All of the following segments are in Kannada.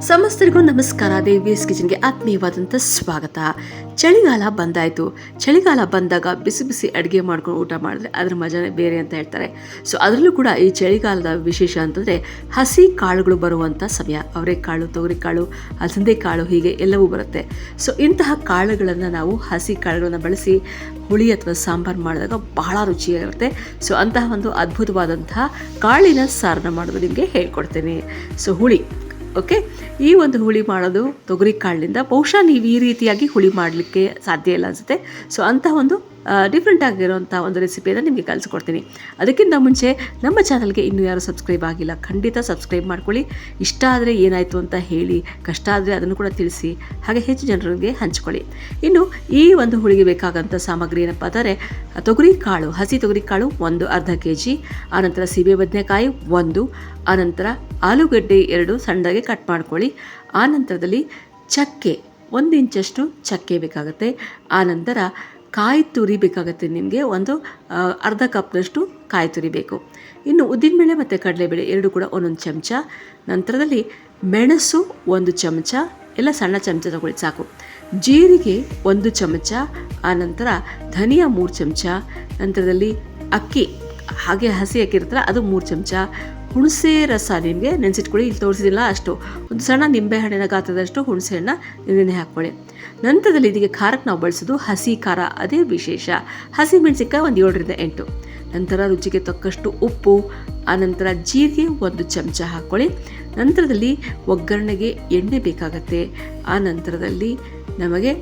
ಸಮಸ್ತರಿಗೂ ನಮಸ್ಕಾರ. ದೇವಿಯಸ್ ಕಿಚನ್ಗೆ ಆತ್ಮೀಯವಾದಂಥ ಸ್ವಾಗತ. ಚಳಿಗಾಲ ಬಂದಾಯಿತು. ಚಳಿಗಾಲ ಬಂದಾಗ ಬಿಸಿ ಬಿಸಿ ಅಡುಗೆ ಮಾಡ್ಕೊಂಡು ಊಟ ಮಾಡಿದ್ರೆ ಅದ್ರ ಮಜಾನೇ ಬೇರೆ ಅಂತ ಹೇಳ್ತಾರೆ. ಸೊ ಅದರಲ್ಲೂ ಕೂಡ ಈ ಚಳಿಗಾಲದ ವಿಶೇಷ ಅಂತಂದರೆ ಹಸಿ ಕಾಳುಗಳು ಬರುವಂಥ ಸಮಯ. ಅವರೆಕಾಳು ತೊಗರಿಕಾಳು ಅಲಸಂದೆ ಕಾಳು ಹೀಗೆ ಎಲ್ಲವೂ ಬರುತ್ತೆ. ಸೊ ಇಂತಹ ಕಾಳುಗಳನ್ನು ನಾವು ಹಸಿ ಕಾಳುಗಳನ್ನು ಬಳಸಿ ಹುಳಿ ಅಥವಾ ಸಾಂಬಾರು ಮಾಡಿದಾಗ ಬಹಳ ರುಚಿಯಾಗಿರುತ್ತೆ. ಸೊ ಅಂತಹ ಒಂದು ಅದ್ಭುತವಾದಂತಹ ಕಾಳಿನ ಸಾರನ್ನ ಮಾಡೋದು ನಿಮಗೆ ಹೇಳ್ಕೊಡ್ತೇನೆ. ಸೊ ಹುಳಿ. ಓಕೆ? ಈ ಒಂದು ಹುಳಿ ಮಾಡೋದು ತೊಗರಿ ಕಾಳಿನಿಂದ ಬಹುಶಃ ನೀವು ಈ ರೀತಿಯಾಗಿ ಹುಳಿ ಮಾಡಲಿಕ್ಕೆ ಸಾಧ್ಯ ಇಲ್ಲ ಅನಿಸುತ್ತೆ. ಸೊ ಅಂತಹ ಒಂದು ಡಿಫ್ರೆಂಟ್ ಆಗಿರೋಂಥ ಒಂದು ರೆಸಿಪಿಯನ್ನು ನಿಮಗೆ ಕಲಿಸ್ಕೊಡ್ತೀನಿ ಅದಕ್ಕಿಂತ ಮುಂಚೆ ನಮ್ಮ ಚಾನಲ್ಗೆ ಇನ್ನೂ ಯಾರು ಸಬ್ಸ್ಕ್ರೈಬ್ ಆಗಿಲ್ಲ, ಖಂಡಿತ ಸಬ್ಸ್ಕ್ರೈಬ್ ಮಾಡ್ಕೊಳ್ಳಿ. ಇಷ್ಟ ಆದರೆ ಏನಾಯಿತು ಅಂತ ಹೇಳಿ, ಕಷ್ಟ ಆದರೆ ಅದನ್ನು ಕೂಡ ತಿಳಿಸಿ, ಹಾಗೆ ಹೆಚ್ಚು ಜನರಿಗೆ ಹಂಚ್ಕೊಳ್ಳಿ. ಇನ್ನು ಈ ಒಂದು ಹುಳಿಗೆ ಬೇಕಾದಂಥ ಸಾಮಗ್ರಿ ಏನಪ್ಪ ಅಂದರೆ, ತೊಗರಿ ಕಾಳು, ಹಸಿ ತೊಗರಿ ಕಾಳು ಒಂದು ಅರ್ಧ ಕೆ ಜಿ ಆನಂತರ ಸೀಬೆ ಬದನೆಕಾಯಿ ಒಂದು, ಆನಂತರ ಆಲೂಗಡ್ಡೆ ಎರಡು ಸಣ್ಣದಾಗಿ ಕಟ್ ಮಾಡ್ಕೊಳ್ಳಿ. ಆನಂತರದಲ್ಲಿ ಚಕ್ಕೆ, ಒಂದು ಇಂಚಷ್ಟು ಚಕ್ಕೆ ಬೇಕಾಗುತ್ತೆ. ಆನಂತರ ಕಾಯಿ ತುರಿಬೇಕಾಗತ್ತೆ ನಿಮಗೆ ಒಂದು ಅರ್ಧ ಕಪ್ನಷ್ಟು ಕಾಯಿ ತುರಿಬೇಕು. ಇನ್ನು ಉದ್ದಿನಬೇಳೆ ಮತ್ತು ಕಡಲೆಬೇಳೆ ಎರಡು ಕೂಡ ಒಂದೊಂದು ಚಮಚ. ನಂತರದಲ್ಲಿ ಮೆಣಸು ಒಂದು ಚಮಚ, ಎಲ್ಲ ಸಣ್ಣ ಚಮಚ ತಗೊಳ್ಳಿ ಸಾಕು. ಜೀರಿಗೆ ಒಂದು ಚಮಚ ಆನಂತರ ಧನಿಯಾ ಮೂರು ಚಮಚ, ನಂತರದಲ್ಲಿ ಅಕ್ಕಿ, ಹಾಗೆ ಹಸಿ ಅಕ್ಕಿ ಇರುತ್ತಲ್ಲ ಅದು ಮೂರು ಚಮಚ ಹುಣಸೆ ರಸ ನಿಮಗೆ ನೆನೆಸಿಟ್ಕೊಳ್ಳಿ. ಇಲ್ಲಿ ತೋರಿಸಿದಿಲ್ಲ ಅಷ್ಟು. ಒಂದು ಸಣ್ಣ ನಿಂಬೆಹಣ್ಣಿನ ಗಾತ್ರದಷ್ಟು ಹುಣಸೆ ಹಣ್ಣ ನೆನೆ ಹಾಕ್ಕೊಳ್ಳಿ. ನಂತರದಲ್ಲಿ ಇದಕ್ಕೆ ಖಾರಕ್ಕೆ ನಾವು ಬಳಸೋದು ಹಸಿ ಖಾರ. ಅದೇ ವಿಶೇಷ. ಹಸಿ ಮೆಣಸಿನ್ಕಾಯಿ ಒಂದು ಏಳರಿಂದ ಎಂಟು. ನಂತರ ರುಚಿಗೆ ತಕ್ಕಷ್ಟು ಉಪ್ಪು, ಆನಂತರ ಜೀರಿಗೆ ಒಂದು ಚಮಚ ಹಾಕ್ಕೊಳ್ಳಿ. ನಂತರದಲ್ಲಿ ಒಗ್ಗರಣೆಗೆ ಎಣ್ಣೆ ಬೇಕಾಗತ್ತೆ. ಆ ನಂತರದಲ್ಲಿ ನಮಗೆ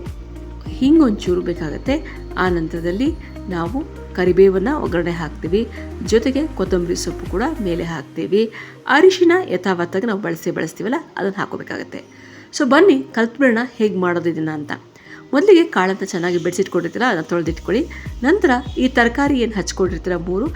ಹಿಂಗೊಂಚೂರು ಬೇಕಾಗುತ್ತೆ. ಆ ನಂತರದಲ್ಲಿ ನಾವು ಕರಿಬೇವನ್ನು ಒಗ್ಗರಣೆ ಹಾಕ್ತೀವಿ. ಜೊತೆಗೆ ಕೊತ್ತಂಬರಿ ಸೊಪ್ಪು ಕೂಡ ಮೇಲೆ ಹಾಕ್ತೀವಿ. ಅರಿಶಿನ ಯಥಾವತ್ತಾಗಿ ನಾವು ಬಳಸಿ, ಬಳಸ್ತೀವಲ್ಲ, ಅದನ್ನು ಹಾಕೋಬೇಕಾಗತ್ತೆ. ಸೊ ಬನ್ನಿ, ಕಲ್ತ್ಬಿಡೋಣ ಹೇಗೆ ಮಾಡೋದು ಅಂತ. ಮೊದಲಿಗೆ ಕಾಳನ್ನು ಚೆನ್ನಾಗಿ ಬೆಳೆಸಿಟ್ಕೊಂಡಿರ್ತೀರ ಅದನ್ನು ತೊಳೆದಿಟ್ಕೊಳ್ಳಿ. ನಂತರ ಈ ತರಕಾರಿ ಏನು ಹಚ್ಕೊಂಡಿರ್ತೀರ ಮೂರು,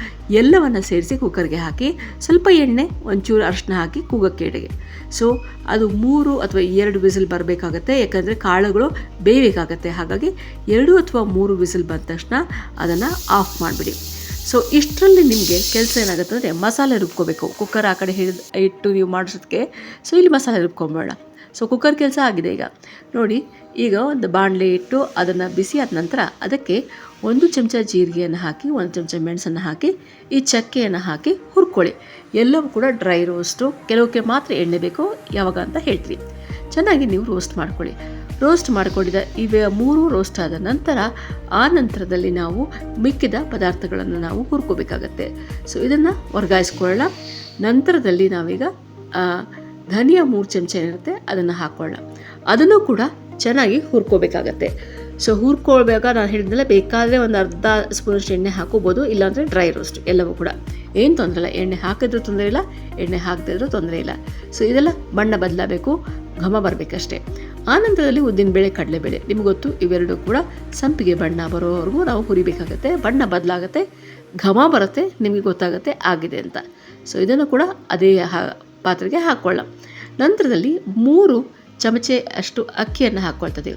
ಎಲ್ಲವನ್ನು ಸೇರಿಸಿ ಕುಕ್ಕರ್ಗೆ ಹಾಕಿ, ಸ್ವಲ್ಪ ಎಣ್ಣೆ, ಒಂಚೂರು ಅರಿಶಿನ ಹಾಕಿ ಕೂಗಕ್ಕೆ ಎಡೆಗೆ ಸೊ ಅದು ಮೂರು ಅಥವಾ ಎರಡು ವಿಸಿಲ್ ಬರಬೇಕಾಗತ್ತೆ, ಯಾಕಂದರೆ ಕಾಳುಗಳು ಬೇಯಬೇಕಾಗತ್ತೆ ಹಾಗಾಗಿ ಎರಡು ಅಥವಾ ಮೂರು ವಿಸಿಲ್ ಬಂದ ತಕ್ಷಣ ಅದನ್ನು ಆಫ್ ಮಾಡಿಬಿಡಿ. ಸೊ ಇಷ್ಟರಲ್ಲಿ ನಿಮಗೆ ಕೆಲಸ ಏನಾಗುತ್ತೆ ಅಂದರೆ ಮಸಾಲೆ ರುಬ್ಕೋಬೇಕು. ಕುಕ್ಕರ್ ಆ ಕಡೆ ಹಿಡಿದು ಇಟ್ಟು ನೀವು ಮಾಡಿಸೋದಕ್ಕೆ ಸೊ ಇಲ್ಲಿ ಮಸಾಲೆ ರುಬ್ಕೊಂಬೇಡ ಸೊ ಕುಕ್ಕರ್ ಕೆಲಸ ಆಗಿದೆ ಈಗ. ನೋಡಿ, ಈಗ ಒಂದು ಬಾಣಲೆ ಇಟ್ಟು ಅದನ್ನು ಬಿಸಿ ಆದ ನಂತರ ಅದಕ್ಕೆ ಒಂದು ಚಮಚ ಜೀರಿಗೆಯನ್ನು ಹಾಕಿ, ಒಂದು ಚಮಚ ಮೆಣಸನ್ನು ಹಾಕಿ, ಈ ಚಕ್ಕೆಯನ್ನು ಹಾಕಿ ಹುರ್ಕೊಳ್ಳಿ. ಎಲ್ಲವೂ ಕೂಡ ಡ್ರೈ ರೋಸ್ಟು. ಕೆಲವಕ್ಕೆ ಮಾತ್ರ ಎಣ್ಣೆ ಬೇಕು, ಯಾವಾಗ ಅಂತ ಹೇಳ್ತೀವಿ ಚೆನ್ನಾಗಿ ನೀವು ರೋಸ್ಟ್ ಮಾಡ್ಕೊಳ್ಳಿ. ರೋಸ್ಟ್ ಮಾಡಿಕೊಂಡಿದ್ದ ಇವೆ ಮೂರು ರೋಸ್ಟ್ ಆದ ನಂತರ, ಆ ನಂತರದಲ್ಲಿ ನಾವು ಮಿಕ್ಕಿದ ಪದಾರ್ಥಗಳನ್ನು ನಾವು ಹುರ್ಕೋಬೇಕಾಗತ್ತೆ. ಸೊ ಇದನ್ನು ವರ್ಗಾಯಿಸ್ಕೊಳ್ಳೋಣ. ನಂತರದಲ್ಲಿ ನಾವೀಗ ಧನಿಯಾ ಮೂರು ಚಮಚ ಏನಿರುತ್ತೆ, ಅದನ್ನು ಹಾಕೊಳ್ಳ ಅದನ್ನು ಕೂಡ ಚೆನ್ನಾಗಿ ಹುರ್ಕೋಬೇಕಾಗತ್ತೆ. ಸೊ ಹುರ್ಕೊಳ್ಬೇಕ ನಾನು ಹೇಳಿದ್ನಲ್ಲ, ಬೇಕಾದರೆ ಒಂದು ಅರ್ಧ ಸ್ಪೂನಷ್ಟು ಎಣ್ಣೆ ಹಾಕೋಬೋದು, ಇಲ್ಲಾಂದರೆ ಡ್ರೈ ರೋಸ್ಟ್ ಎಲ್ಲವೂ ಕೂಡ. ಏನು ತೊಂದರೆ ಇಲ್ಲ, ಎಣ್ಣೆ ಹಾಕಿದ್ರೂ ತೊಂದರೆ ಇಲ್ಲ, ಎಣ್ಣೆ ಹಾಕದಿದ್ರೂ ತೊಂದರೆ ಇಲ್ಲ. ಸೊ ಇದೆಲ್ಲ ಬಣ್ಣ ಬದಲಾಗಬೇಕು, ಘಮ ಬರಬೇಕಷ್ಟೇ. ಆನಂತರದಲ್ಲಿ ಉದ್ದಿನಬೇಳೆ ಕಡಲೆಬೇಳೆ ನಿಮ್ಗೆ ಗೊತ್ತು, ಇವೆರಡು ಕೂಡ ಸಂಪಿಗೆ ಬಣ್ಣ ಬರೋವರೆಗೂ ನಾವು ಹುರಿಬೇಕಾಗತ್ತೆ. ಬಣ್ಣ ಬದಲಾಗತ್ತೆ, ಘಮ ಬರುತ್ತೆ, ನಿಮಗೆ ಗೊತ್ತಾಗುತ್ತೆ, ಆಗಿದೆ ಅಂತ. ಸೊ ಇದನ್ನು ಕೂಡ ಅದೇ ಪಾತ್ರೆಗೆ ಹಾಕ್ಕೊಳ್ಳ ನಂತರದಲ್ಲಿ ಮೂರು ಚಮಚೆ ಅಷ್ಟು ಅಕ್ಕಿಯನ್ನು ಹಾಕ್ಕೊಳ್ತದೆ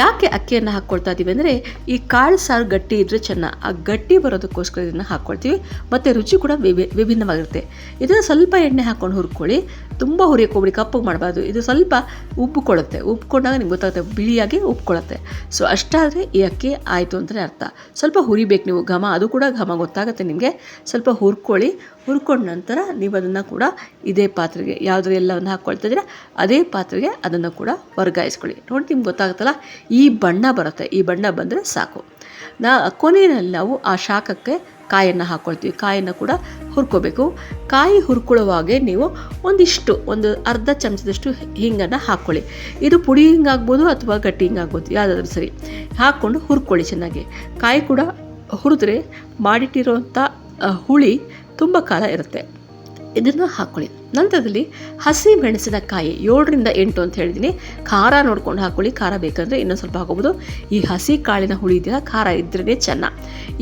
ಯಾಕೆ ಅಕ್ಕಿಯನ್ನು ಹಾಕ್ಕೊಳ್ತಾ ಇದ್ದೀವಿ ಅಂದರೆ ಈ ಕಾಳು ಸಾರು ಗಟ್ಟಿ ಇದ್ದರೆ ಚೆನ್ನ. ಆ ಗಟ್ಟಿ ಬರೋದಕ್ಕೋಸ್ಕರ ಇದನ್ನು ಹಾಕ್ಕೊಳ್ತೀವಿ ಮತ್ತು ರುಚಿ ಕೂಡ ವಿಭಿ ವಿಭಿನ್ನವಾಗಿರುತ್ತೆ. ಇದನ್ನು ಸ್ವಲ್ಪ ಎಣ್ಣೆ ಹಾಕ್ಕೊಂಡು ಹುರ್ಕೊಳ್ಳಿ. ತುಂಬ ಹುರಿಯಕ್ಕೆ ಕಪ್ಪು ಮಾಡಬಾರ್ದು. ಇದು ಸ್ವಲ್ಪ ಉಬ್ಬಿಕೊಳ್ಳುತ್ತೆ ಉಬ್ಕೊಂಡಾಗ ನಿಮ್ಗೆ ಗೊತ್ತಾಗುತ್ತೆ, ಬಿಳಿಯಾಗಿ ಉಬ್ಕೊಳ್ಳುತ್ತೆ. ಸೊ ಅಷ್ಟಾದರೆ ಈ ಅಕ್ಕಿ ಆಯಿತು ಅಂತಲೇ ಅರ್ಥ. ಸ್ವಲ್ಪ ಹುರಿಬೇಕು ನೀವು. ಘಮ, ಅದು ಕೂಡ ಘಮ ಗೊತ್ತಾಗುತ್ತೆ ನಿಮಗೆ. ಸ್ವಲ್ಪ ಹುರ್ಕೊಳ್ಳಿ. ಹುರ್ಕೊಂಡ ನಂತರ ನೀವು ಅದನ್ನು ಕೂಡ ಇದೇ ಪಾತ್ರೆಗೆ ಯಾವುದ್ರ ಎಲ್ಲವನ್ನು ಹಾಕ್ಕೊಳ್ತಾ ಇದ್ದೀರಾ, ಅದೇ ಪಾತ್ರೆಗೆ ಅದನ್ನು ಕೂಡ ವರ್ಗಾಯಿಸ್ಕೊಳ್ಳಿ. ನೋಡಿ, ನಿಮ್ಗೆ ಗೊತ್ತಾಗುತ್ತಲ್ಲ? ಈ ಬಣ್ಣ ಬರುತ್ತೆ, ಈ ಬಣ್ಣ ಬಂದರೆ ಸಾಕು. ನಾ ಕೊನೆಯಲ್ಲಿ ನಾವು ಆ ಶಾಖಕ್ಕೆ ಕಾಯನ್ನು ಹಾಕ್ಕೊಳ್ತೀವಿ ಕಾಯನ್ನು ಕೂಡ ಹುರ್ಕೋಬೇಕು. ಕಾಯಿ ಹುರ್ಕೊಳ್ಳುವಾಗೆ ನೀವು ಒಂದಿಷ್ಟು, ಒಂದು ಅರ್ಧ ಚಮಚದಷ್ಟು ಹಿಂಗನ್ನು ಹಾಕ್ಕೊಳ್ಳಿ. ಇದು ಪುಡಿ ಹಿಂಗಾಗ್ಬೋದು ಅಥವಾ ಗಟ್ಟಿ ಹಿಂಗಾಗ್ಬೋದು ಯಾವುದಾದ್ರೂ ಸರಿ. ಹಾಕ್ಕೊಂಡು ಹುರ್ಕೊಳ್ಳಿ ಚೆನ್ನಾಗಿ. ಕಾಯಿ ಕೂಡ ಹುರಿದ್ರೆ ಮಾಡಿಟ್ಟಿರುವಂಥ ಹುಳಿ ತುಂಬ ಕಾಲ ಇರುತ್ತೆ. ಇದನ್ನು ಹಾಕ್ಕೊಳ್ಳಿ ನಂತರದಲ್ಲಿ ಹಸಿ ಮೆಣಸಿನಕಾಯಿ ಏಳರಿಂದ ಎಂಟು ಅಂತ ಹೇಳಿದ್ದೀನಿ ಖಾರ ನೋಡ್ಕೊಂಡು ಹಾಕ್ಕೊಳ್ಳಿ ಖಾರ ಬೇಕಂದರೆ ಇನ್ನೊಂದು ಸ್ವಲ್ಪ ಹಾಕೋಬೋದು. ಈ ಹಸಿ ಕಾಳಿನ ಹುಳಿ ಇದೆಯಲ್ಲ, ಖಾರ ಇದ್ರೇ ಚೆನ್ನ.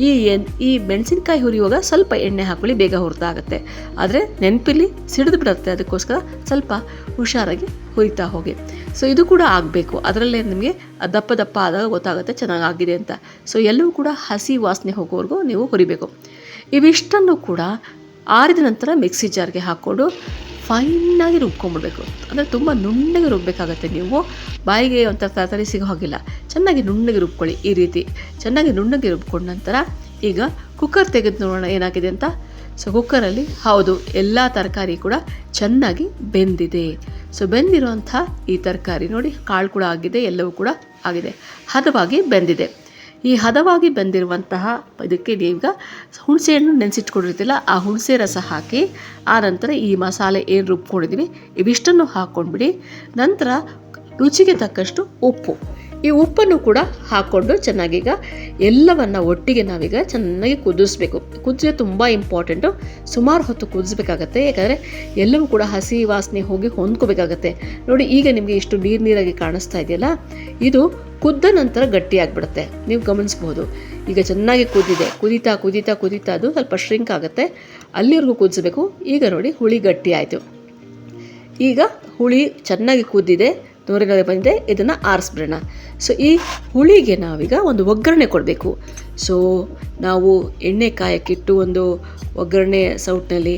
ಈ ಎನ್, ಈ ಮೆಣಸಿನಕಾಯಿ ಹುರಿಯುವಾಗ ಸ್ವಲ್ಪ ಎಣ್ಣೆ ಹಾಕ್ಕೊಳ್ಳಿ ಬೇಗ ಹುರಿದಾಗುತ್ತೆ. ಆದರೆ ನೆನಪಿಲ್ಲಿ ಸಿಡಿದು ಬಿಡುತ್ತೆ. ಅದಕ್ಕೋಸ್ಕರ ಸ್ವಲ್ಪ ಹುಷಾರಾಗಿ ಹುರಿತಾ ಹೋಗಿ. ಸೊ ಇದು ಕೂಡ ಆಗಬೇಕು. ಅದರಲ್ಲೇ ನಿಮಗೆ ದಪ್ಪ ದಪ್ಪ ಆದಾಗ ಗೊತ್ತಾಗುತ್ತೆ ಚೆನ್ನಾಗಾಗಿದೆ ಅಂತ. ಸೊ ಎಲ್ಲವೂ ಕೂಡ ಹಸಿ ವಾಸನೆ ಹೋಗೋವರೆಗೂ ನೀವು ಹುರಿಬೇಕು. ಇವಿಷ್ಟನ್ನು ಕೂಡ ಆರಿದ ನಂತರ ಮಿಕ್ಸಿ ಜಾರ್ಗೆ ಹಾಕ್ಕೊಂಡು ಫೈನಾಗಿ ರುಬ್ಕೊಂಡ್ಬಿಡ್ಬೇಕು ಅಂದರೆ ತುಂಬ ನುಣ್ಣಗೆ ರುಬ್ಬಬೇಕಾಗತ್ತೆ ನೀವು. ಬಾಯಿಗೆ ಒಂಥರ ತರಕಾರಿ ಸಿಗೋ ಹಾಗಿಲ್ಲ. ಚೆನ್ನಾಗಿ ನುಣ್ಣಗೆ ರುಬ್ಕೊಳ್ಳಿ ಈ ರೀತಿ. ಚೆನ್ನಾಗಿ ನುಣ್ಣಗೆ ರುಬ್ಕೊಂಡ ನಂತರ ಈಗ ಕುಕ್ಕರ್ ತೆಗೆದು ನೋಡೋಣ ಏನಾಗಿದೆ ಅಂತ. ಸೊ ಕುಕ್ಕರಲ್ಲಿ ಹೌದು, ಎಲ್ಲ ತರಕಾರಿ ಕೂಡ ಚೆನ್ನಾಗಿ ಬೆಂದಿದೆ. ಸೊ ಬೆಂದಿರುವಂಥ ಈ ತರಕಾರಿ ನೋಡಿ, ಕಾಳು ಕೂಡ ಆಗಿದೆ, ಎಲ್ಲವೂ ಕೂಡ ಆಗಿದೆ. ಹದವಾಗಿ ಬೆಂದಿದೆ. ಈ ಹದವಾಗಿ ಬಂದಿರುವಂತಹ ಇದಕ್ಕೆ ನೀವೀಗ ಹುಣಸೆಹಣ್ಣು ನೆನೆಸಿಟ್ಕೊಂಡಿರ್ತಿಲ್ಲ ಆ ಹುಣಸೆ ರಸ ಹಾಕಿ, ಆ ನಂತರ ಈ ಮಸಾಲೆ ಏನು ರುಬ್ಕೊಂಡಿದ್ದೀವಿ ಇವಿಷ್ಟನ್ನು ಹಾಕ್ಕೊಂಡ್ಬಿಡಿ ನಂತರ ರುಚಿಗೆ ತಕ್ಕಷ್ಟು ಉಪ್ಪು. ಈ ಉಪ್ಪನ್ನು ಕೂಡ ಹಾಕ್ಕೊಂಡು ಚೆನ್ನಾಗೀಗ ಎಲ್ಲವನ್ನು ಒಟ್ಟಿಗೆ ನಾವೀಗ ಚೆನ್ನಾಗಿ ಕುದಿಸ್ಬೇಕು. ಕುದಿಸೋದು ತುಂಬ ಇಂಪಾರ್ಟೆಂಟು ಸುಮಾರು ಹೊತ್ತು ಕುದಿಸ್ಬೇಕಾಗತ್ತೆ. ಯಾಕಂದರೆ ಎಲ್ಲವೂ ಕೂಡ ಹಸಿ ವಾಸನೆ ಹೋಗಿ ಹೊಂದ್ಕೋಬೇಕಾಗತ್ತೆ. ನೋಡಿ, ಈಗ ನಿಮಗೆ ಇಷ್ಟು ನೀರು ನೀರಾಗಿ ಕಾಣಿಸ್ತಾ ಇದೆಯಲ್ಲ? ಇದು ಕುದ್ದ ನಂತರ ಗಟ್ಟಿಯಾಗ್ಬಿಡುತ್ತೆ ನೀವು ಗಮನಿಸ್ಬೋದು ಈಗ ಚೆನ್ನಾಗಿ ಕುದಿದೆ. ಕುದೀತಾ ಕುದೀತಾ ಕುದೀತಾ ಅದು ಸ್ವಲ್ಪ ಶ್ರಿಂಕ್ ಆಗುತ್ತೆ. ಅಲ್ಲಿವರೆಗೂ ಕುದಿಸ್ಬೇಕು. ಈಗ ನೋಡಿ, ಹುಳಿ ಗಟ್ಟಿ ಆಯಿತು. ಈಗ ಹುಳಿ ಚೆನ್ನಾಗಿ ಕುದ್ದಿದೆ ನೂರಿನಲ್ಲಿ ಬಂದಿದೆ, ಇದನ್ನು ಆರಿಸ್ಬಿಡೋಣ. ಸೊ ಈ ಹುಳಿಗೆ ನಾವೀಗ ಒಂದು ಒಗ್ಗರಣೆ ಕೊಡಬೇಕು. ಸೊ ನಾವು ಎಣ್ಣೆ ಕಾಯಕ್ಕಿಟ್ಟು ಒಂದು ಒಗ್ಗರಣೆ ಸೌಟ್ನಲ್ಲಿ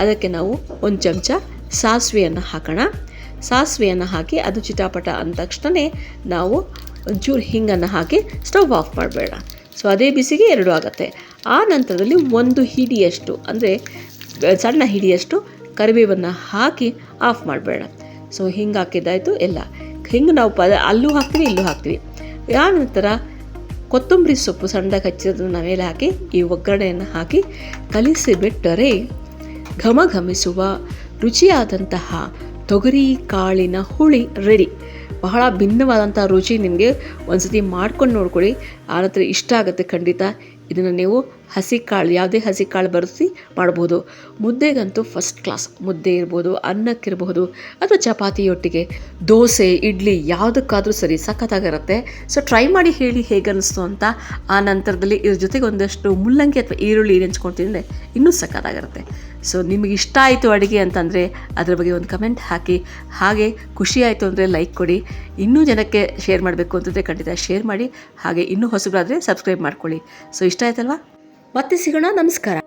ಅದಕ್ಕೆ ನಾವು ಒಂದು ಚಮಚ ಸಾಸಿವೆಯನ್ನು ಹಾಕೋಣ. ಸಾಸಿವೆಯನ್ನು ಹಾಕಿ ಅದು ಚಿಟಾಪಟ ಅಂದ ತಕ್ಷಣ ನಾವು ಒಂಚೂರು ಹಿಂಗನ್ನು ಹಾಕಿ ಸ್ಟವ್ ಆಫ್ ಮಾಡಬೇಡ. ಸೊ ಅದೇ ಬಿಸಿಗೆ ಎರಡು ಆಗುತ್ತೆ. ಆ ನಂತರದಲ್ಲಿ ಒಂದು ಹಿಡಿಯಷ್ಟು, ಅಂದರೆ ಸಣ್ಣ ಹಿಡಿಯಷ್ಟು ಕರಿಬೇವನ್ನು ಹಾಕಿ ಆಫ್ ಮಾಡಬೇಡ. ಸೊ ಹಿಂಗೆ ಹಾಕಿದ್ದಾಯಿತು ಎಲ್ಲ. ಹಿಂಗೆ ನಾವು ಪದ ಅಲ್ಲೂ ಹಾಕ್ತೀವಿ, ಇಲ್ಲೂ ಹಾಕ್ತೀವಿ. ಆನಂತರ ನಂತರ ಕೊತ್ತಂಬರಿ ಸೊಪ್ಪು ಸಣ್ಣದಾಗಿ ಹಚ್ಚಿರೋದನ್ನ ಮೇಲೆ ಹಾಕಿ, ಈ ಒಗ್ಗರಣೆಯನ್ನು ಹಾಕಿ ಕಲಿಸಿ ಬಿಟ್ಟರೆ ಘಮ ಘಮಿಸುವ ರುಚಿಯಾದಂತಹ ತೊಗರಿ ಕಾಳಿನ ಹುಳಿ ರೆಡಿ ಬಹಳ ಭಿನ್ನವಾದಂಥ ರುಚಿ ನಿಮಗೆ ಒಂದು ಸತಿ ಮಾಡ್ಕೊಂಡು ನೋಡ್ಕೊಳ್ಳಿ. ಆನಂತರ ಇಷ್ಟ ಆಗುತ್ತೆ ಖಂಡಿತ. ಇದನ್ನು ನೀವು ಹಸಿ ಕಾಳು ಯಾವುದೇ ಹಸಿ ಕಾಳು ಬರೆಸಿ ಮಾಡ್ಬೋದು. ಮುದ್ದೆಗಂತೂ ಫಸ್ಟ್ ಕ್ಲಾಸ್ ಮುದ್ದೆ ಇರ್ಬೋದು ಅನ್ನಕ್ಕಿರಬಹುದು ಅಥವಾ ಚಪಾತಿಯೊಟ್ಟಿಗೆ. ದೋಸೆ, ಇಡ್ಲಿ ಯಾವುದಕ್ಕಾದರೂ ಸರಿ, ಸಖತ್ತಾಗಿರುತ್ತೆ. ಸೊ ಟ್ರೈ ಮಾಡಿ ಹೇಳಿ ಹೇಗೆ ಅನ್ನಿಸ್ತು ಅಂತ ಆ ನಂತರದಲ್ಲಿ ಇದ್ರ ಜೊತೆಗೆ ಒಂದಷ್ಟು ಮುಲ್ಲಂಗಿ ಅಥವಾ ಈರುಳ್ಳಿ ನೆಂಚ್ಕೊಳ್ತೀನಿ ತಿಂದರೆ ಇನ್ನೂ ಸಖತ್ತಾಗಿರುತ್ತೆ. ಸೊ ನಿಮಗೆ ಇಷ್ಟ ಆಯಿತು ಅಡುಗೆ ಅಂತಂದರೆ ಅದರ ಬಗ್ಗೆ ಒಂದು ಕಮೆಂಟ್ ಹಾಕಿ. ಹಾಗೆ ಖುಷಿ ಆಯಿತು ಅಂದರೆ ಲೈಕ್ ಕೊಡಿ. ಇನ್ನೂ ಜನಕ್ಕೆ ಶೇರ್ ಮಾಡಬೇಕು ಅಂತಂದರೆ ಖಂಡಿತ ಶೇರ್ ಮಾಡಿ. ಹಾಗೆ ಇನ್ನೂ ಹೊಸಬರಾದರೆ ಸಬ್ಸ್ಕ್ರೈಬ್ ಮಾಡ್ಕೊಳ್ಳಿ. ಸೊ ಇಷ್ಟ ಆಯ್ತಲ್ವಾ? ಮತ್ತೆ ಸಿಗೋಣ. ನಮಸ್ಕಾರ.